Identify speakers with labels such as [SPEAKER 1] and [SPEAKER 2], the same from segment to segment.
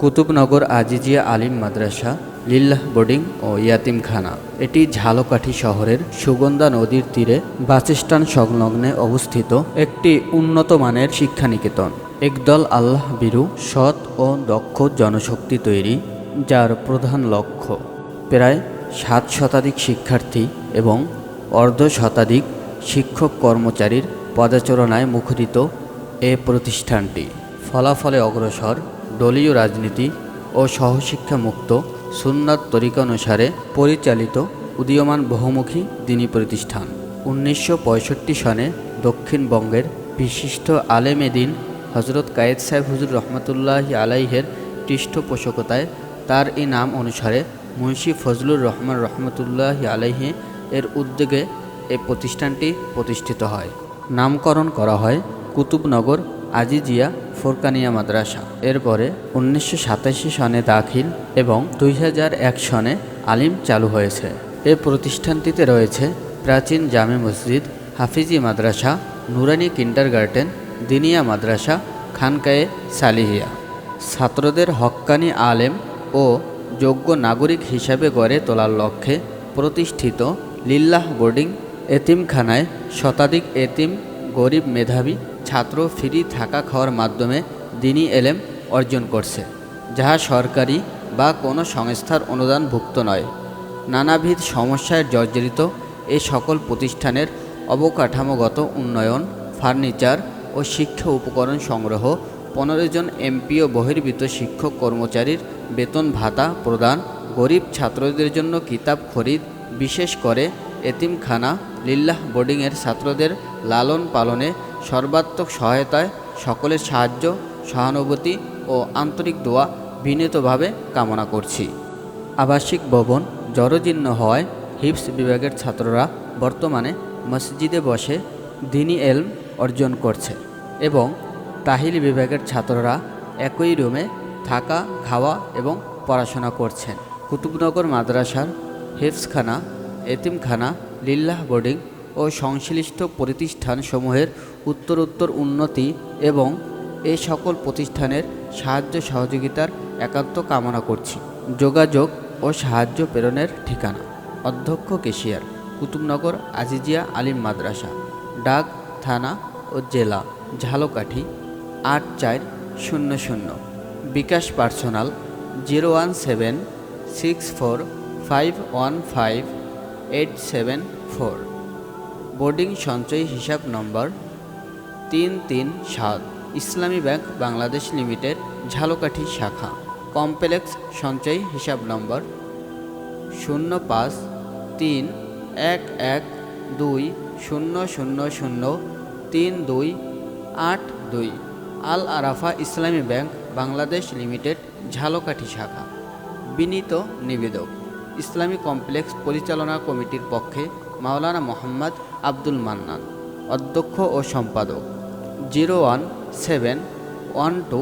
[SPEAKER 1] কুতুবনগর আজিজিয়া আলিম মাদ্রাসা, লিল্লাহ বোর্ডিং ও ইয়াতিমখানা। এটি ঝালকাঠি শহরের সুগন্ধা নদীর তীরে বাসস্ট্যান্ড সংলগ্নে অবস্থিত একটি উন্নত মানের শিক্ষানিকেতন। একদল আল্লাহ বিরু, সৎ ও দক্ষ জনশক্তি তৈরি, যার প্রধান লক্ষ্য প্রায় সাত শতাধিক শিক্ষার্থী এবং অর্ধ শতাধিক শিক্ষক কর্মচারীর পদাচরণায় মুখরিত এ প্রতিষ্ঠানটি। ফলাফলে অগ্রসর দলীয় রাজনীতি ও সহশিক্ষা মুক্ত সুন্নাত তরিকা অনুসারে পরিচালিত উদীয়মান বহুমুখী দিনী প্রতিষ্ঠান। উনিশশো পঁয়ষট্টি সনে দক্ষিণবঙ্গের বিশিষ্ট আলেমেদিন হজরত কায়েদ সাহেব হুজুর রহমতুল্লাহ আলাইহের পৃষ্ঠপোষকতায় তার এই নাম অনুসারে মুন্সী ফজলুর রহমান রহমতুল্লাহ আলাইহে এর উদ্যোগে এই প্রতিষ্ঠানটি প্রতিষ্ঠিত হয়। নামকরণ করা হয় কুতুবনগর আজিজিয়া ফোরকানিয়া মাদ্রাসা। এরপরে উনিশশো সাতাশি সনে দাখিল এবং দুই সনে আলিম চালু হয়েছে। এ প্রতিষ্ঠানটিতে রয়েছে প্রাচীন জামে মসজিদ, হাফিজি মাদ্রাসা, নুরানি কিন্ডারগার্টেন, দিনিয়া মাদ্রাসা, খানকায়ে সালিহিয়া। ছাত্রদের হক্কানি আলেম ও যোগ্য নাগরিক হিসাবে গড়ে তোলার লক্ষ্যে প্রতিষ্ঠিত লিল্লাহ বোর্ডিং এতিমখানায় শতাধিক এতিম গরিব মেধাবী ছাত্র ফ্রি থাকা খাওয়ার মাধ্যমে দিনই এলেম অর্জন করছে, যাহা সরকারি বা কোনো সংস্থার অনুদানভুক্ত নয়। নানাবিধ সমস্যায় জর্জরিত এ সকল প্রতিষ্ঠানের অবকাঠামোগত উন্নয়ন, ফার্নিচার ও শিক্ষা উপকরণ সংগ্রহ, পনেরো জন এমপি ও বহির্ভূত শিক্ষক কর্মচারীর বেতন ভাতা প্রদান, গরিব ছাত্রদের জন্য কিতাব খরিদ, বিশেষ করে এতিমখানা, লিল্লাহ বোর্ডিংয়ের ছাত্রদের লালন পালনে সর্বাত্মক সহায়তায় সকলের সাহায্য, সহানুভূতি ও আন্তরিক দোয়া বিনীতভাবে কামনা করছি। আবাসিক ভবন জরজীর্ণ হওয়ায় হিপস বিভাগের ছাত্ররা বর্তমানে মসজিদে বসে দিনী এলম অর্জন করছে এবং তাহিল বিভাগের ছাত্ররা একই রুমে থাকা, খাওয়া এবং পড়াশোনা করছেন। কুতুবনগর মাদ্রাসার হেফসখানা এতিমখানা, লিল্লাহ বোর্ডিং ও সংশ্লিষ্ট প্রতিষ্ঠানসমূহের উত্তরোত্তর উন্নতি এবং এই সকল প্রতিষ্ঠানের সাহায্য সহযোগিতার একান্ত কামনা করছি। যোগাযোগ ও সাহায্য প্রেরণের ঠিকানা। অধ্যক্ষ কেশিয়ার, কুতুবনগর, আজিজিয়া আলিম মাদ্রাসা, ডাক, থানা ও জেলা, ঝালকাঠি, আট চার শূন্য শূন্য। BKash personal, zero one seven six four five one five eight seven four. Boarding সঞ্চয় হিসাব নম্বর তিন তিন সাত, ইসলামী ব্যাংক বাংলাদেশ লিমিটেড, ঝালকাঠি শাখা। কমপ্লেক্স সঞ্চয় হিসাব নম্বর শূন্য পাঁচ তিন এক এক দুই শূন্য শূন্য শূন্য তিন দুই আট দুই। আল আরাফা ইসলামী ব্যাংক বাংলাদেশ লিমিটেড, ঝালকাঠি শাখা। বিনীত নিবেদক। ইসলামী কমপ্লেক্স পরিচালনা কমিটির পক্ষে মাওলানা মোহাম্মদ আব্দুল মান্নান, অধ্যক্ষ ও সম্পাদক। Zero one seven one two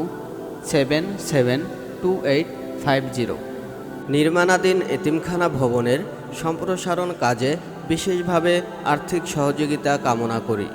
[SPEAKER 1] seven seven two eight five zero. নির্মাণাধীন এতিমখানা ভবনের সম্প্রসারণ কাজে বিশেষভাবে আর্থিক সহযোগিতা কামনা করি।